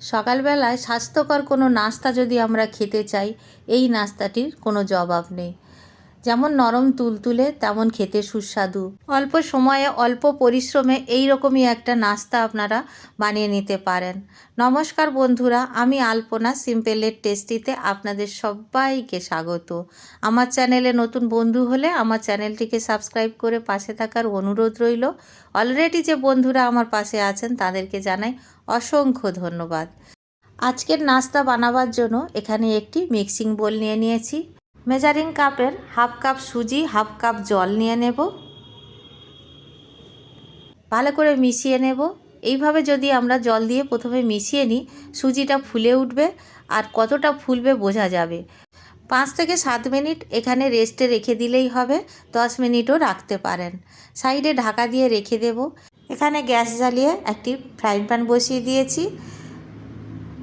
সকালবেলায় স্বাস্থ্যকর কোনো নাস্তা যদি আমরা খেতে চাই এই নাস্তাটির কোনো জবাব নেই। যেমন নরম তুলতুলে, তেমন খেতে সুস্বাদু। অল্প সময়ে, অল্প পরিশ্রমে এই রকমই একটা নাস্তা আপনারা বানিয়ে নিতে পারেন। নমস্কার বন্ধুরা, আমি আলপনা সিম্পলের টেস্টিতে আপনাদের সবাইকে স্বাগত। আমার চ্যানেলে নতুন বন্ধু হলে আমার চ্যানেলটিকে সাবস্ক্রাইব করে পাশে থাকার অনুরোধ রইল। অলরেডি যে বন্ধুরা আমার পাশে আছেন, তাদেরকে জানাই অসংখ্য ধন্যবাদ। আজকের নাস্তা বানাবার জন্য এখানে একটি মিক্সিং বোল নিয়ে নিয়েছি। মেজারিং কাপের হাফ কাপ সুজি, হাফ কাপ জল নিয়ে নেব। ভালো করে মিশিয়ে নেব। এইভাবে যদি আমরা জল দিয়ে প্রথমে মিশিয়ে নিই, সুজিটা ফুলে উঠবে আর কতটা ফুলবে বোঝা যাবে। পাঁচ থেকে সাত মিনিট এখানে রেস্টে রেখে দিলেই হবে, দশ মিনিটও রাখতে পারেন। সাইডে ঢাকা দিয়ে রেখে দেব। এখানে গ্যাস জ্বালিয়ে একটি ফ্রাইং প্যান বসিয়ে দিয়েছি।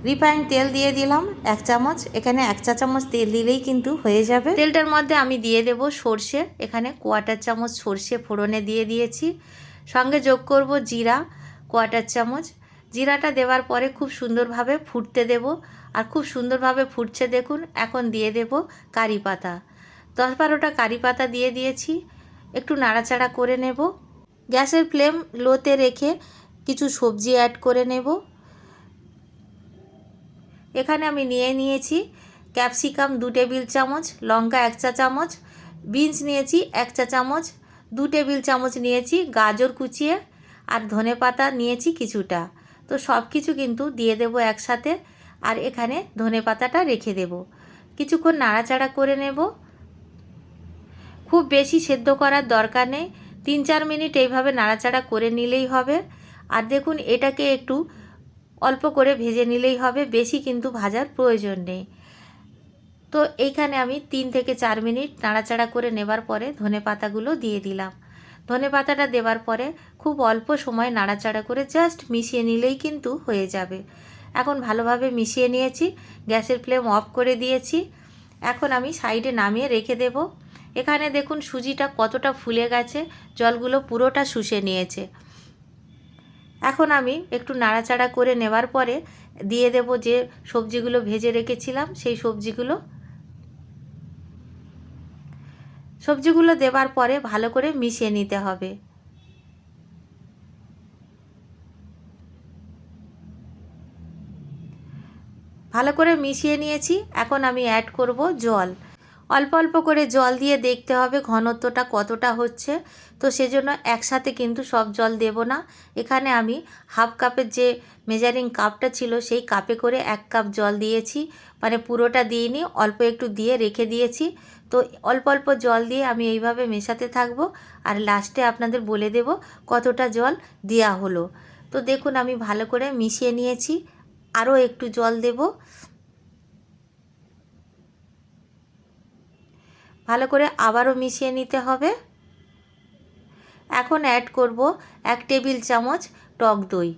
রিফাইন তেল দিয়ে দিলাম এক চামচ। এখানে এক চা চামচ তেল দিলেই কিন্তু হয়ে যাবে। তেলটার মধ্যে আমি দিয়ে দেব সর্ষে। এখানে কোয়াটার চামচ সর্ষে ফোড়নে দিয়ে দিয়েছি। সঙ্গে যোগ করব জিরা, কোয়াটার চামচ। জিরাটা দেওয়ার পরে খুব সুন্দরভাবে ফুটতে দেব। আর খুব সুন্দরভাবে ফুটছে দেখুন, এখন দিয়ে দেব কারি পাতা। দশ বারোটা কারি পাতা দিয়ে দিয়েছি। একটু নাড়াচাড়া করে নেব। গ্যাসের ফ্লেম লোতে রেখে কিছু সবজি অ্যাড করে নেব। এখানে আমি নিয়ে নিয়েছি ক্যাপসিকাম দু টেবিল চামচ, লঙ্কা এক চা চামচ, বিনস নিয়েছি এক চা চামচ, দু টেবিল চামচ নিয়েছি গাজর কুচিয়ে আর ধনে পাতা নিয়েছি কিছুটা। তো সব কিছু কিন্তু দিয়ে দেব একসাথে আর এখানে ধনে পাতাটা রেখে দেব। কিছুক্ষণ নাড়াচাড়া করে নেব। খুব বেশি সেদ্ধ করার দরকার নেই। তিন চার মিনিট এইভাবে নাড়াচাড়া করে নিলেই হবে। আর দেখুন এটাকে একটু অল্প করে ভেজে নিলেই হবে, বেশি কিন্তু ভাজার প্রয়োজন নেই। তো এইখানে আমি তিন থেকে চার মিনিট নাড়াচাড়া করে নেবার পরে ধনে পাতাগুলো দিয়ে দিলাম। ধনে পাতাটা দেওয়ার পরে খুব অল্প সময় নাড়াচাড়া করে জাস্ট মিশিয়ে নিলেই কিন্তু হয়ে যাবে। এখন ভালোভাবে মিশিয়ে নিয়েছি, গ্যাসের ফ্লেম অফ করে দিয়েছি। এখন আমি সাইডে নামিয়ে রেখে দেব। এখানে দেখুন সুজিটা কতটা ফুলে গেছে, জলগুলো পুরোটা শুষে নিয়েছে। এখন আমি একটু নাড়াচাড়া করে নেবার পরে দিয়ে দেব যে সবজিগুলো ভেজে রেখেছিলাম, সেই সবজিগুলো। সবজিগুলো দেবার পরে ভালো করে মিশিয়ে নিতে হবে। ভালো করে মিশিয়ে নিয়েছি, এখন আমি অ্যাড করব জল। অল্প অল্প করে জল দিয়ে দেখতে হবে ঘনত্বটা কতটা হচ্ছে। তো সেজন্য একসাথে কিন্তু সব জল দেব না। এখানে আমি হাফ কাপের যে মেজারিং কাপটা ছিল সেই কাপে করে এক কাপ জল দিয়েছি। মানে পুরোটা দিইনি, অল্প একটু দিয়ে রেখে দিয়েছি। তো অল্প অল্প জল দিয়ে আমি এইভাবে মেশাতে থাকব। আর লাস্টে আপনাদের বলে দেব কতটা জল দেওয়া হলো। তো দেখুন আমি ভালো করে মিশিয়ে নিয়েছি। আরও একটু জল দেবো। ভালো করে আবারও মিশিয়ে নিতে হবে। এখন অ্যাড করব এক টেবিল চামচ টক দই।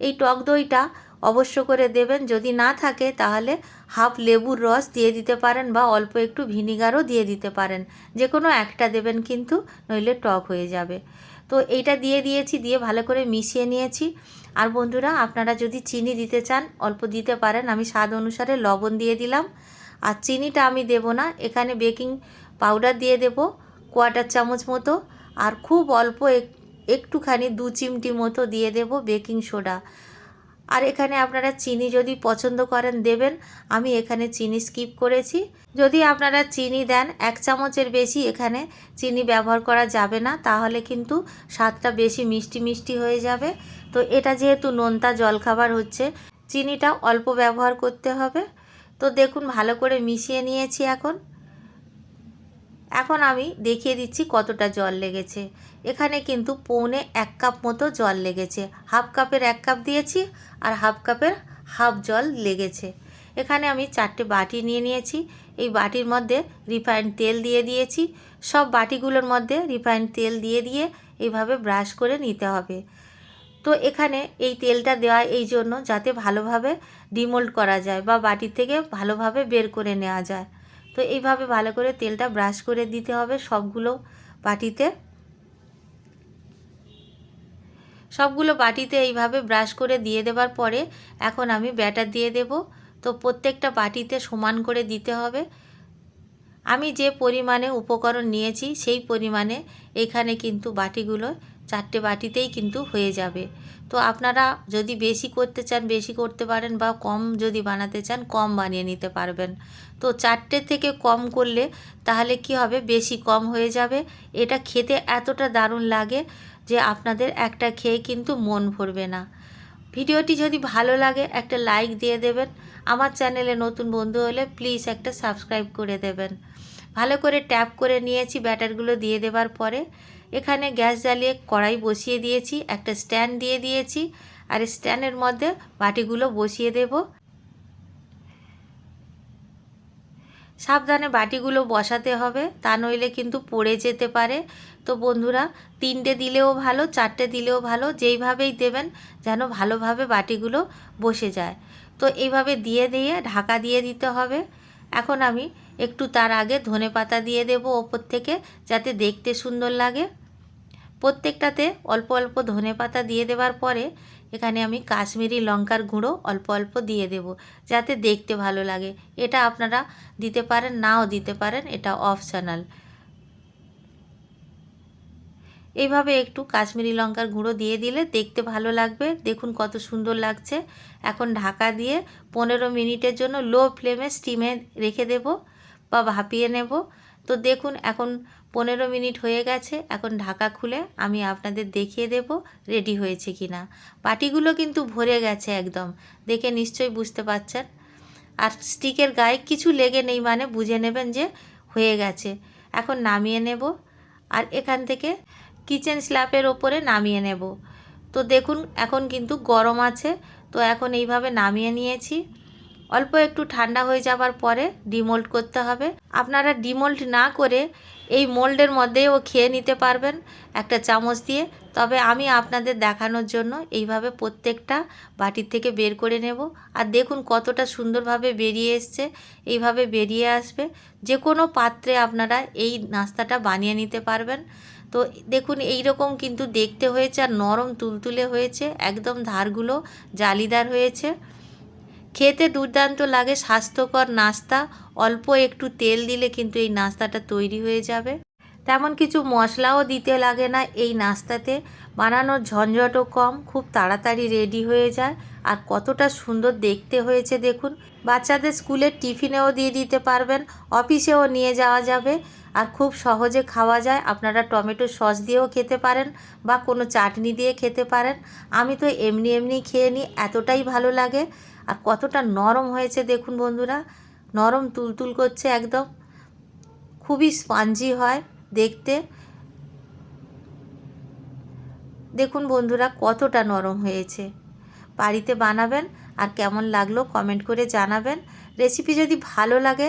এই টক দইটা অবশ্য করে দেবেন, যদি না থাকে তাহলে হাফ লেবুর রস দিয়ে দিতে পারেন বা অল্প একটু ভিনিগারও দিয়ে দিতে পারেন। যে কোনো একটা দেবেন কিন্তু, নইলে টক হয়ে যাবে। তো এইটা দিয়ে দিয়েছি, দিয়ে ভালো করে মিশিয়ে নিয়েছি। আর বন্ধুরা, আপনারা যদি চিনি দিতে চান, অল্প দিতে পারেন। আমি স্বাদ অনুসারে লবণ দিয়ে দিলাম। আর চিনিটা আমি দেব না। এখানে বেকিং পাউডার দিয়ে দেব কোয়াটার চামচ মতো। আর খুব অল্প একটুখানি দু চিমটি মতো দিয়ে দেব বেকিং সোডা। আর এখানে আপনারা চিনি যদি পছন্দ করেন দেবেন। আমি এখানে চিনি স্কিপ করেছি। যদি আপনারা চিনি দেন, এক চামচের বেশি এখানে চিনি ব্যবহার করা যাবে না। তাহলে কিন্তু স্বাদটা বেশি মিষ্টি মিষ্টি হয়ে যাবে। তো এটা যেহেতু নোনতা জলখাবার হচ্ছে, চিনিটা অল্প ব্যবহার করতে হবে। তো দেখুন, ভালো করে মিশিয়ে নিয়েছি এখন। এখন আমি দেখিয়ে দিচ্ছি কতটা জল লেগেছে। এখানে কিন্তু পৌনে এক কাপ মতো জল লেগেছে। হাফ কাপের এক কাপ দিয়েছি আর হাফ কাপের হাফ জল লেগেছে। এখানে আমি চারটে বাটি নিয়ে নিয়েছি। এই বাটির মধ্যে রিফাইন্ড তেল দিয়ে দিয়েছি। সব বাটিগুলোর মধ্যে রিফাইন্ড তেল দিয়ে দিয়ে এইভাবে ব্রাশ করে নিতে হবে। তো এখানে এই তেলটা দেওয়া এই জন্য যাতে ভালোভাবে ডিমোল্ড করা যায় বা বাটি থেকে ভালোভাবে বের করে নেওয়া যায়। তো এইভাবে ভালো করে তেলটা ব্রাশ করে দিতে হবে সবগুলো বাটিতে। সবগুলো বাটিতে এইভাবে ব্রাশ করে দিয়ে দেবার পরে এখন আমি ব্যাটার দিয়ে দেব। তো প্রত্যেকটা বাটিতে সমান করে দিতে হবে। আমি যে পরিমাণে উপকরণ নিয়েছি সেই পরিমাণে এখানে কিন্তু বাটিগুলো চারটে বাটিতেই কিন্তু হয়ে যাবে। তো আপনারা যদি বেশি করতে চান, বেশি করতে পারেন বা কম যদি বানাতে চান, কম বানিয়ে নিতে পারবেন। তো চারটে থেকে কম করলে তাহলে কি হবে? বেশি কম হয়ে যাবে। এটা খেতে এতটা দারুণ লাগে যে আপনাদের একটা খেয়ে কিন্তু মন ভরবে না। ভিডিওটি যদি ভালো লাগে, একটা লাইক দিয়ে দেবেন। আমার চ্যানেলে নতুন বন্ধু হলে প্লিজ একটা সাবস্ক্রাইব করে দেবেন। ভালো করে ট্যাপ করে নিয়েছি, ব্যাটারগুলো দিয়ে দেবার পরে। এখানে গ্যাস জ্বালিয়ে কড়াই বসিয়ে দিয়েছি, একটা স্ট্যান্ড দিয়ে দিয়েছি, আর স্ট্যান্ডের মধ্যে বাটিগুলো বসিয়ে দেব। সাবধানে বাটিগুলো বসাতে হবে, তা নইলে কিন্তু পড়ে যেতে পারে। তো বন্ধুরা, তিনটে দিলেও ভালো, চারটে দিলেও ভালো, যেইভাবেই দেবেন যেন ভালোভাবে বাটিগুলো বসে যায়। তো এইভাবে দিয়ে দিয়ে ঢাকা দিয়ে দিতে হবে। এখন আমি একটু তার আগে ধনে পাতা দিয়ে দেব ওপর থেকে, যাতে দেখতে সুন্দর লাগে। প্রত্যেকটাতে অল্প অল্প ধনে পাতা দিয়ে দেওয়ার পরে এখানে আমি কাশ্মীরি লঙ্কার গুঁড়ো অল্প অল্প দিয়ে দেব, যাতে দেখতে ভালো লাগে। এটা আপনারা দিতে পারেন, নাও দিতে পারেন, এটা অপশনাল। এইভাবে একটু কাশ্মীরি লঙ্কার গুঁড়ো দিয়ে দিলে দেখতে ভালো লাগবে। দেখুন কত সুন্দর লাগছে। এখন ঢাকা দিয়ে পনেরো মিনিটের জন্য লো ফ্লেমে স্টিমে রেখে দেব বা ভাপিয়ে নেব। তো দেখুন, এখন পনেরো মিনিট হয়ে গেছে, এখন ঢাকা খুলে আমি আপনাদের দেখিয়ে দেব রেডি হয়েছে কি না পাটিগুলো কিন্তু ভরে গেছে একদম, দেখে নিশ্চয়ই বুঝতে পারছেন। আর স্টিকের গায়ে কিছু লেগে নেই মানে বুঝে নেবেন যে হয়ে গেছে। এখন নামিয়ে নেব আর এখান থেকে কিচেন স্ল্যাপের ওপরে নামিয়ে নেব। তো দেখুন, এখন কিন্তু গরম আছে, তো এখন এইভাবে নামিয়ে নিয়েছি। অল্প একটু ঠান্ডা হয়ে যাবার পরে ডিমোল্ড করতে হবে। আপনারা ডিমোল্ড না করে এই মোল্ডের মধ্যেও খেয়ে নিতে পারবেন একটা চামচ দিয়ে। তবে আমি আপনাদের দেখানোর জন্য এইভাবে প্রত্যেকটা বাটির থেকে বের করে নেব। আর দেখুন কতটা সুন্দরভাবে বেরিয়ে এসছে, এইভাবে বেরিয়ে আসবে। যে কোনো পাত্রে আপনারা এই নাস্তাটা বানিয়ে নিতে পারবেন। তো দেখুন এই রকম কিন্তু দেখতে হয়েছে আর নরম তুলতুলে হয়েছে, একদম ধারগুলো জালিদার হয়েছে। খেতে দুর্দান্ত লাগে, স্বাস্থ্যকর নাস্তা, অল্প একটু তেল দিলে কিন্তু এই নাস্তাটা তৈরি হয়ে যাবে। তেমন কিছু মশলাও দিতে লাগে না এই নাস্তাতে। বানানোর ঝঞ্ঝটও কম, খুব তাড়াতাড়ি রেডি হয়ে যায়। আর কতটা সুন্দর দেখতে হয়েছে দেখুন। বাচ্চাদের স্কুলের টিফিনেও দিয়ে দিতে পারবেন, অফিসেও নিয়ে যাওয়া যাবে। আর খুব সহজে খাওয়া যায়। আপনারা টমেটো সস দিয়েও খেতে পারেন বা কোনো চাটনি দিয়ে খেতে পারেন। আমি তো এমনি এমনি খেয়ে নিই, এতটাই ভালো লাগে। আর কতটা নরম হয়েছে দেখুন বন্ধুরা, নরম তুলতুল করছে একদম। খুবই স্পাঞ্জি হয় দেখতে। দেখুন বন্ধুরা, কতটা নরম হয়েছে। বাড়িতে বানাবেন আর কেমন লাগল কমেন্ট করে জানাবেন। রেসিপি যদি ভালো লাগে